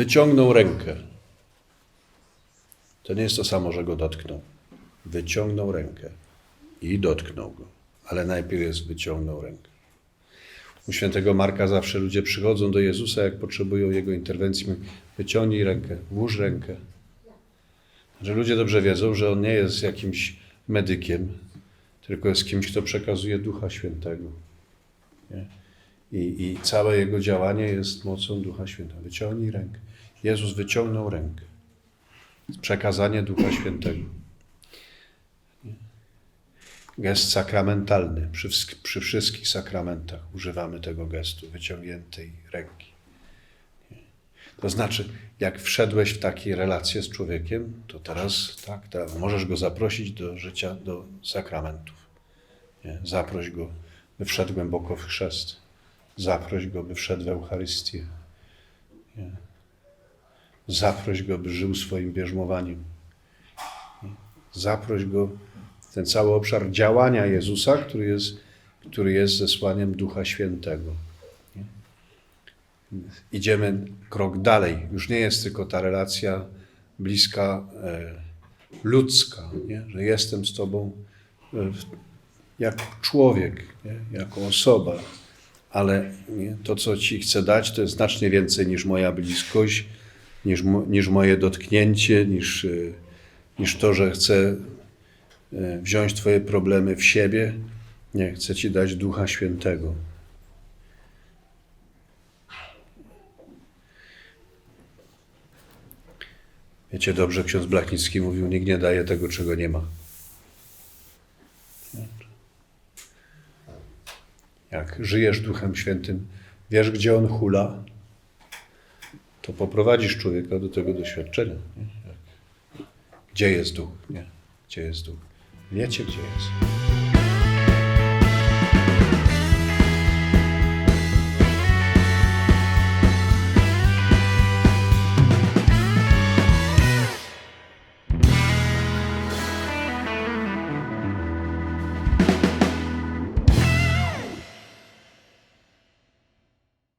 wyciągnął rękę. To nie jest to samo, że go dotknął. Wyciągnął rękę i dotknął go. Ale najpierw jest wyciągnął rękę. U świętego Marka zawsze ludzie przychodzą do Jezusa, jak potrzebują Jego interwencji. Mówi, Wyciągnij rękę, włóż rękę. Że ludzie dobrze wiedzą, że On nie jest jakimś medykiem, tylko jest kimś, kto przekazuje Ducha Świętego. Nie? I, I całe Jego działanie jest mocą Ducha Świętego. Wyciągnij rękę. Jezus wyciągnął rękę. Przekazanie Ducha Świętego. Gest sakramentalny. Przy, przy wszystkich sakramentach używamy tego gestu, wyciągniętej ręki. To znaczy, jak wszedłeś w takie relacje z człowiekiem, to teraz tak, teraz możesz go zaprosić do życia, do sakramentów. Nie? Zaproś go, by wszedł głęboko w chrzest. Zaproś go, by wszedł w Eucharystię. Nie? Zaproś go, by żył swoim bierzmowaniem. Nie? Zaproś go ten cały obszar działania Jezusa, który jest, który jest zesłaniem Ducha Świętego. Nie? Idziemy krok dalej. Już nie jest tylko ta relacja bliska, e, ludzka, nie? że jestem z Tobą e, jako człowiek, nie? jako osoba, ale to, co Ci chcę dać, to jest znacznie więcej niż moja bliskość, niż, niż moje dotknięcie, niż, e, niż to, że chcę e, wziąć Twoje problemy w siebie. Nie, chcę Ci dać Ducha Świętego. Wiecie dobrze, ksiądz Blachnicki mówił, nikt nie daje tego, czego nie ma. Jak żyjesz Duchem Świętym, wiesz, gdzie On hula, to poprowadzisz człowieka do tego doświadczenia. Nie? Gdzie jest Duch? Nie. Gdzie jest Duch? Wiecie, gdzie jest.